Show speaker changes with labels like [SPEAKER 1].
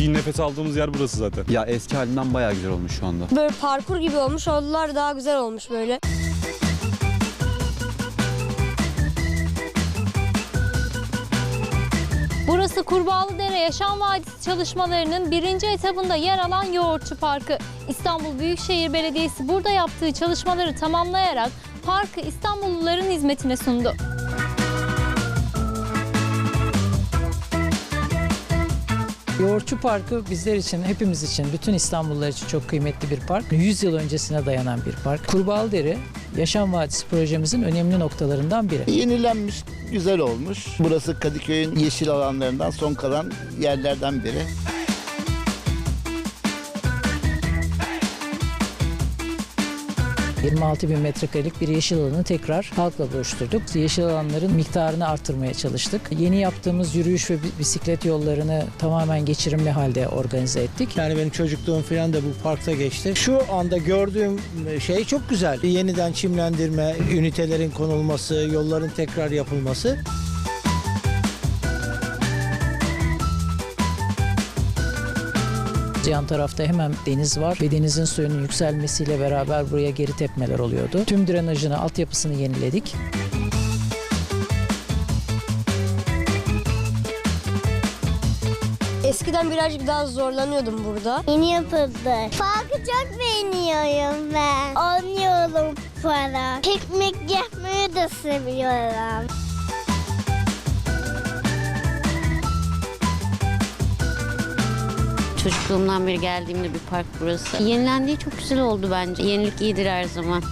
[SPEAKER 1] Bir nefes aldığımız yer burası zaten.
[SPEAKER 2] Ya eski halinden bayağı güzel olmuş şu anda.
[SPEAKER 3] Böyle parkur gibi olmuş. Oldular daha güzel olmuş böyle.
[SPEAKER 4] Burası Kurbağalıdere Yaşam Vadisi çalışmalarının birinci etabında yer alan Yoğurtçu Parkı. İstanbul Büyükşehir Belediyesi burada yaptığı çalışmaları tamamlayarak parkı İstanbulluların hizmetine sundu.
[SPEAKER 5] Yoğurtçu Parkı bizler için, hepimiz için, bütün İstanbullular için çok kıymetli bir park. 100 yıl öncesine dayanan bir park. Kurbağalıdere Yaşam Vadisi projemizin önemli noktalarından biri.
[SPEAKER 6] Yenilenmiş, güzel olmuş. Burası Kadıköy'ün yeşil alanlarından son kalan yerlerden biri.
[SPEAKER 5] 26 bin metrekarelik bir yeşil alanı tekrar halkla buluşturduk. Yeşil alanların miktarını artırmaya çalıştık. Yeni yaptığımız yürüyüş ve bi- bisiklet yollarını tamamen geçirimli halde organize ettik.
[SPEAKER 7] Yani benim çocukluğum falan da bu parkta geçti. Şu anda gördüğüm şey çok güzel. Yeniden çimlendirme, ünitelerin konulması, yolların tekrar yapılması.
[SPEAKER 5] Yan tarafta hemen deniz var ve denizin suyunun yükselmesiyle beraber buraya geri tepmeler oluyordu. Tüm drenajını, altyapısını yeniledik.
[SPEAKER 3] Eskiden birazcık daha zorlanıyordum burada.
[SPEAKER 8] Yeni yapıldı. Parkı çok beğeniyorum ben. Oynuyorum para. Piknik yapmayı da seviyorum.
[SPEAKER 9] Çocukluğumdan beri geldiğimde bir park burası. Yenilendiği çok güzel oldu bence. Yenilik iyidir her zaman.